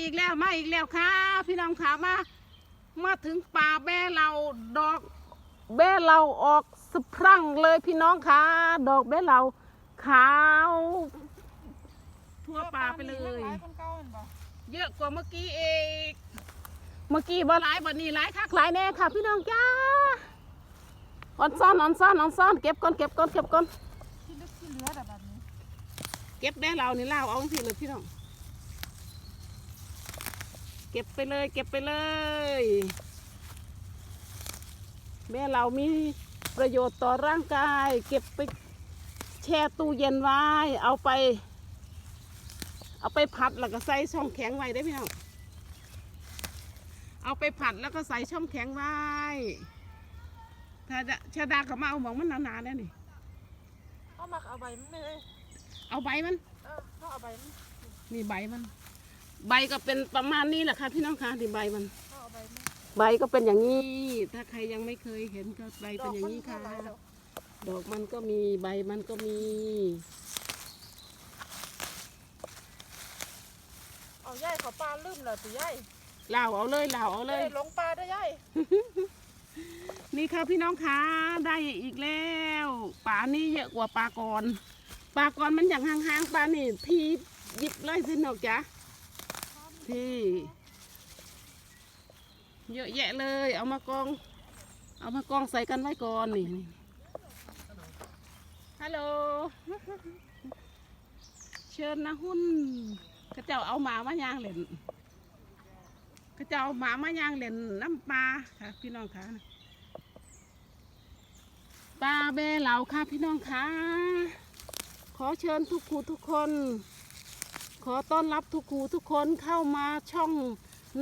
อีกแล้วมาอีกแล้วค่ะ พี่น้องขามา มาถึงป่าแม่เราดอกแม่เราออกสะพรั่งเลยพี่น้องค่ะดอกแม่เราขาวทั่วป่าไปเลยหลายคนเก่าเห็นบ่เยอะกว่าเมื่อกี้เองเมื่อกี้บ่หลายบัดนี้หลายคักหลายแน่ค่ะ พี่น้องจ้าออนซ่อนออนซ่อนออนซ่อนเก็บก่อนเก็บก่อนเก็บก่อนที่ลึกที่เหลือแต่แบบนี้ เก็บได้เรานี่เล่าเอาสิเลยพี่น้อง เก็บไปเลยเก็บไปเลย แม่เรามีประโยชน์ต่อร่างกาย เก็บไปแช่ตู้เย็นไว้ เอาไป เอาไปผัดแล้วก็ใส่ช่องแข็งไว้ได้อพี่น้องเอาไปผัดแล้วก็ใส่ช่องแข็งไว้ถ้าจะชาดากับมาเอาหมองมันหนาๆแล้วนี่เขามักเอาใบมันไม่เลยเอาใบมัน เออเขาเอาใบมัน นี่ใบมัน ใบก็เป็นประมาณนี้แหละค่ะพี่น้องคะที่ใบมันเขาเอาใบมัน ใบก็เป็นอย่างนี้ ถ้าใครยังไม่เคยเห็นก็ใบดเป็อนกอย่างมันนี้ค่ะเท่าไหร่ดอกดอกมันก็มีใบมันก็มี เอาย่ายเขาปลาลืมเลยสิย่ายเหล่าเอาเลยเหล่าเอาเลยย่ายหลงปลาได้ย่ายนี่ค่ะพี่น้องคะได้อีกแล้วปลานี่เยอะกว่าปลากรปลากรมันอย่างห่างๆปลานี่พี่หยิบเลยสินอกจ้ะ พี่ เยอะแยะเลย เอามากอง เอามากองใส่กันไว้ก่อนนี่ฮัลโหลเชิญนะหุ่นกระเจ้าเอาหมามาย่างเล่นกระเจ้าเอาหมามาย่างเล่นน้ำปลาค่ะ พี่น้องค่ะปลาเบเหลาค่ะพี่น้องค่ะขอเชิญทุกครูทุกคน ขอต้อนรับทุกครูทุกคนเข้ามาช่อง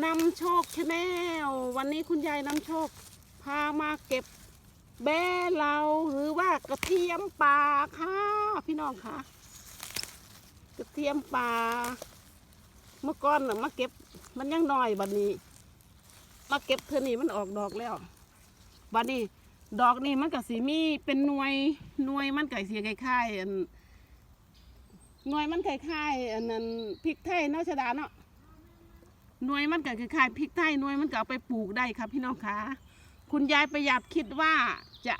นำโชคชาแนลวันนี้คุณยายนำโชค พามาเก็บแบเหลาหรือว่ากระเทียมป่าค่ะพี่น้องค่ะ กระเทียมป่าเมื่อก่อนน่ะมาเก็บมันยังน้อยบัดนี้ มาเก็บเธอนี่มันออกดอกแล้วบัดนี้ ดอกนี่มันก็สีมีเป็นหน่วยหน่วยมันก็สีคล้ายๆอัน หน่วยมันคล้ายๆอันนั้นพริกไทยเนาะชะดาเนาะหน่วยมันก็คล้ายๆพริกไทยหน่วยมันก็เอาไปปลูกได้ครับพี่น้องคะคุณยายประหยัดคิดว่าจะ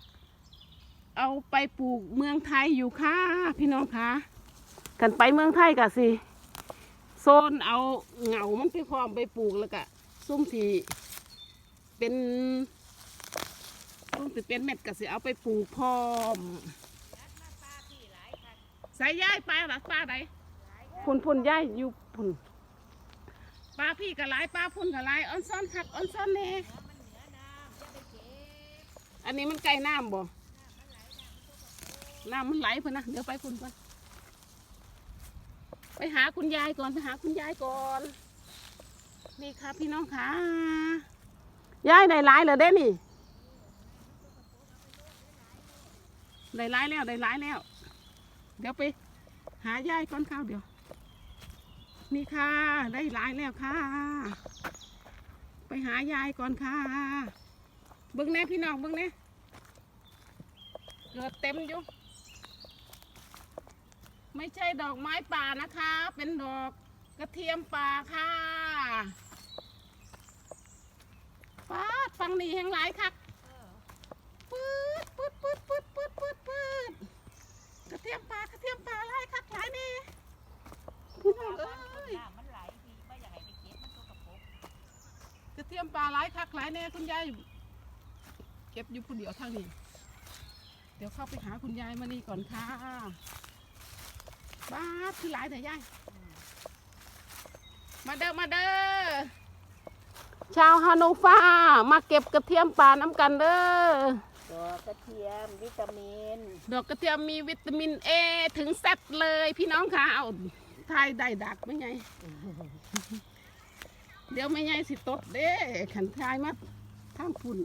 เอาไปปลูกเมืองไทยอยู่ค่ะพี่น้องคะกันไปเมืองไทยกะสิโซนเอาเหงามันไปพร้อมไปปลูกแล้วก็ซุ่มสีเป็นต้องสิเป็นเม็ดก็สิเอาไปปลูกพร้อม ใส่ย่ายปลาหลักปลาไหนพุ่นพุ่นย่ายอยู่พุ่นปลาพี่ก็หลายปลาพุ่นก็หลายอ้อนซ้อนคักอ้อนซ้อนแน่อันนี้มันใกล้น้ำบ่น้ำมันไหลพุ่นนะเดี๋ยวไปพุ่นก่อนไปหาคุณยายก่อนไปหาคุณยายก่อนนี่ค่ะพี่น้องค่ะยายได้หลายเหรอเด้นี่ได้ร้ายแล้วได้ร้ายแล้ว เดี๋ยวไปหายายก่อนข้าวเดี๋ยว นี่ค่ะ ได้ร้ายแล้วค่ะ ไปหายายก่อนค่ะ เบิ้งแน่พี่น้องเบิ้งแน่เกิดเต็มอยู่ ไม่ใช่ดอกไม้ป่านะคะ เป็นดอกกระเทียมป่าค่ะป้าฟังนี่แห่งหลายคัก ปืดปืดปืดปืดปืดปืดปืดกระเที มปลากระเทียมปลาอะไรครับหลายนี่พี่น้องเอ้ยมันไหลพี่ไม่อยากให้ไปเก็บมันตัวกระปกกระเทียมปลาหลายคักหลายแน่คุณยายเก็บอยู่คนเดียวทางนี้เดี๋ยวเข้าไปหาคุณยายมานี่ก่อนค่ะบ้าดคือหลายแต่ยายมาเด้อมาเด้อ ชาวฮานูฟามาเก็บกระเทียมปลาน้ำกันเด้อตัวกระเทียมวิตามิน ดอกกระเทียมมีวิตามินเอถึงแซดเลยพี่น้องค่ะเอาทายได้ดักไม่ไง เดี๋ยวไม่ไงสิตดเด้ขันทายมาทางพุ่น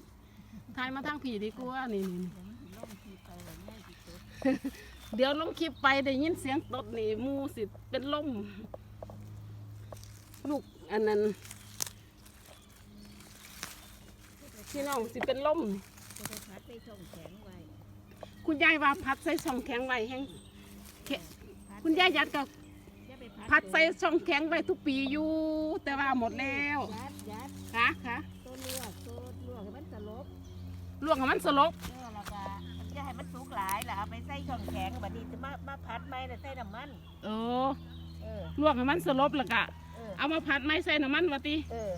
ทายมาทางผีดีกว่านี่นี่นี่เดี๋ยวลงคลิปไปได้ยินเสียงตดนี่หมูสิเป็นลมลูกอันนั้น พี่น้องสิเป็นลมจะไปพัดไปส่งแข็งไว้คุณยายว่าพัดใส่ช่องแข็งไว้แห้งแค่คุณยายยัดกับจะไปพัดใส่ช่องแข็งไว้ทุกปีอยู่แต่ว่าหมดแล้วยัดยัดค่ะค่ะตัวลวกตัวลวกให้มันสลบลวกให้มันสลบเออแล้วก็จะให้มันสุกหลายแล้วเอาไปใส่ช่องแข็งบัดนี้จะมามาพัดไหมแล้วใส่น้ำมันเออเออลวกให้มันสลบแล้วก็เออเอามาผัดไม้ใส่น้ำมันวะติเออ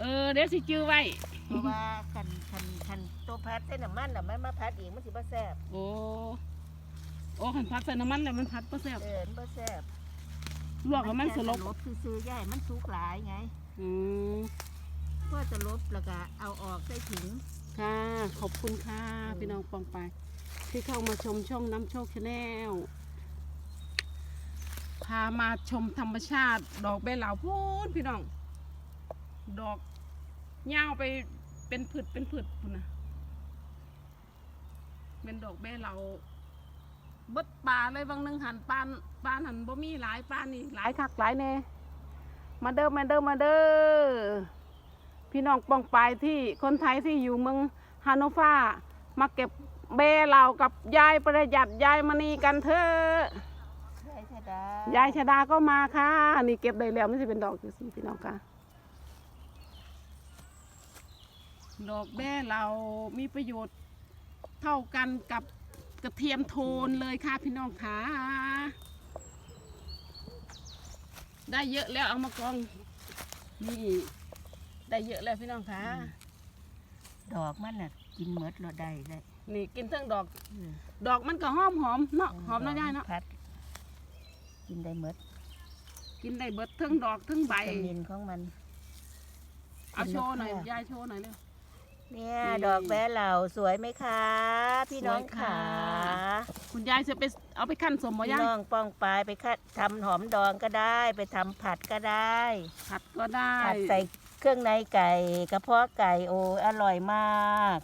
เออเดี๋ยวสิจื้อไว้ เพราะว่าคันคันคันตัวพัดใส่น้ำมันน่ะมันมาพัดอีกมันสิบ่แซ่บโอ้ โอ้หันผัดใส่น้ำมันแล้วมันผัดบ่แซ่บเออมันบ่แซ่บลวกให้มันสลบลบซื่อๆอย่าให้มันสุกหลายไงอืมเพื่อจะลบแล้วก็เอาออกใส่ถุง ค่ะ ขอบคุณค่ะพี่น้องปองไปที่เข้ามาชมช่องน้ำโชคชาแนลพามาชมธรรมชาติ ดอกเบลเหลาพูนพี่น้อง ดอกยาวไปเป็นผืดเป็นผืดพุ่นนะเป็นดอกเบลเหลาเบิดป่าเลยบางหนึงหันปานปานหันบ่มีหลายปานนี่หลายคักหลายแน่มาเด้อมาเด้อมาเด้อพี่น้องปองปายที่คนไทยที่อยู่เมืองฮานโนฟามาเก็บเบลเหลากับยายประหยัดยายมณีกันเถอะยายชะดายายชดาก็มาค่ะ นี่เก็บได้แล้วไม่ใช่เป็นดอกจังซี่พี่น้องค่ะ ดอกแด้เรามีประโยชน์เท่ากันกับกระเทียมโทนเลยค่ะพี่น้องค่ะได้เยอะแล้วเอามากองนี่ได้เยอะแล้วพี่น้องค่ะดอกมันน่ะกินหมดเราได้เลยนี่กินเทั้งดอกเออดอกมันก็หอมหอมเนาะหอมเนาะยายเนาะพัดกินได้หมดกินได้เบิดเทั้งดอกเทั้งใบ วิตามินของมัน เอาโชว์หน่อยกินแล้วค่ะยายโชว์หน่อยเร็ว เนี่ยนี่ ดอกแบเหล่าสวยไหมคะ พี่น้องสวยค่ะ ขาคุณยายจะไปเอาไปขั้นสมบ่พี่ยายน้องป้องปลายไปคัดทำหอมดองก็ได้ ไปทำผัดก็ได้ผัดก็ได้ผัดใส่เครื่องในไก่กระเพาะไก่โอ้อร่อยมาก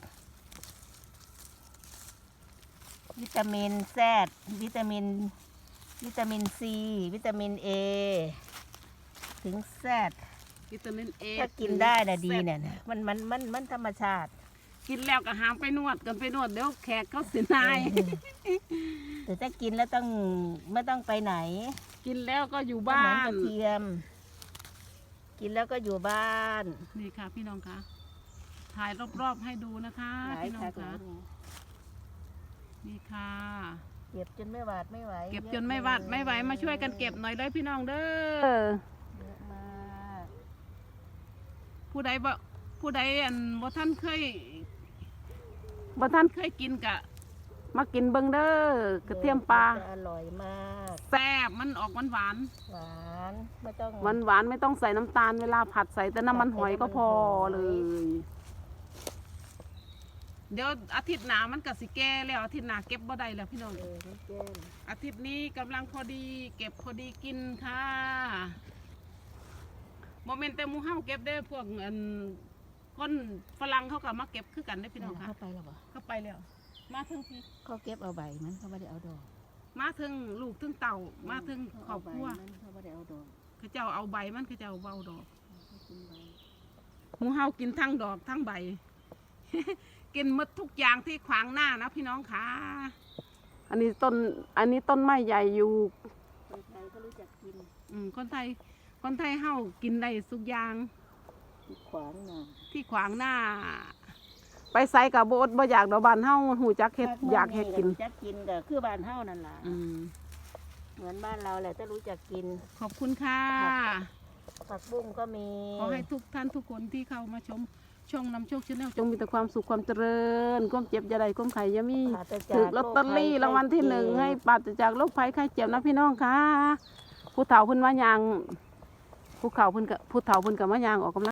วิตามินแซดวิตามิน วิตามินซีวิตามินเอถึงแซด วิตามินเอถ้ากินได้นะดีเนี่ยนะมันมันมันมันธรรมชาติ กินแล้วก็หามไปนวดกันไปนวดเดี๋ยวแขกเขาเสียนายแต่ถ้ากินแล้วต้องไม่ต้องไปไหนกินแล้วก็อยู่ก็บ้าเหมือนกนระเทียม กินแล้วก็อยู่บ้านนี่ค่ะ พี่น้องคะถ่ายรอบๆให้ดูนะคะหลายพี่น้องคักหคะลายเนี่ยนี่ค่ะ เก็บจนไม่หวาดไม่ไหวเก็บจนไม่หวัดไม่ไหวมาช่วยกันเก็บหน่อยเลยพี่น้องเด้อเยอะมาก ผู้ใดบ่ผู้ใดอันบ่ท่านเคยบ่ท่านเคยกินกะ มากินเบิ่งเด้อกระเทียมปลาจะอร่อยมากแซ่บมันออกหวานหวานหวานไม่ต้องหวานหวานๆไม่ต้องใส่น้ำตาลเวลาผัดใส่แต่น้ำมันหอยก็พอเลย เดี๋ยวอาทิตย์หน้ามันก็สิแก่แล้วอาทิตย์หน้าเก็บบ่ได้แล้วพี่น้องเออไม่เกินอาทิตย์นี้กำลังพอดี เก็บพอดีกินค่ะ โมเมนต์แต่หมูเฮาเก็บได้พวกอันคนฝรั่งเขาก็มาเก็บคือกันได้อพี่น้องค่ะเข้าไปแล้วบ่เข้าไปแล้ว มาถึงพี่เขาเก็บเอาใบมันเขาไม่ได้เอาดอกมาถึงลูกถึงเต่ามาถึงครอบครัวมันเขาไม่ได้เอาดอกเขาเจ้าเอาใบมันเขาเจ้าเบาดอกเขากินใบหมูเฮากินทั้งดอกทั้งใบ กินหมดทุกอย่างที่ขวางหน้านะพี่น้องค่ะ อันนี้ต้นอันนี้ต้นไม้ใหญ่อยู่คนไทยก็รู้จักกิน อืมคนไทย คนไทยเฮากินได้ทุกอย่างติดขวางหน่อยที่ขวางหน้า ไปใส่กับโบดบ่อยากดอกบานเฮาหูจักเฮ็ดอยากเฮ็ดกินรู้จักกินก็คือบ้านเฮานั่นล่ะอืมเหมือนบ้านเราแหละถ้ารู้จักกิน ขอบคุณค่ะ ผักบุ้งก็มีขอให้ทุกท่านทุกคนที่เข้ามาชมช่องนำโชคชาแนลจงมีแต่ความสุขความเจริญความเจ็บอย่าใดความไข่อย่ามีปราศจากถือลอตเตอรี่โคภัยรางวัลที่หนึ่งไข้เจ็บให้ปราศจากโรคภัยไข้เจ็บนะพี่น้องค่ะผู้เฒ่าเพิ่นว่ายาง ผู้เขาเพิ่นก็ผู้เฒ่าเพิ่นก็มายางออกกำลัง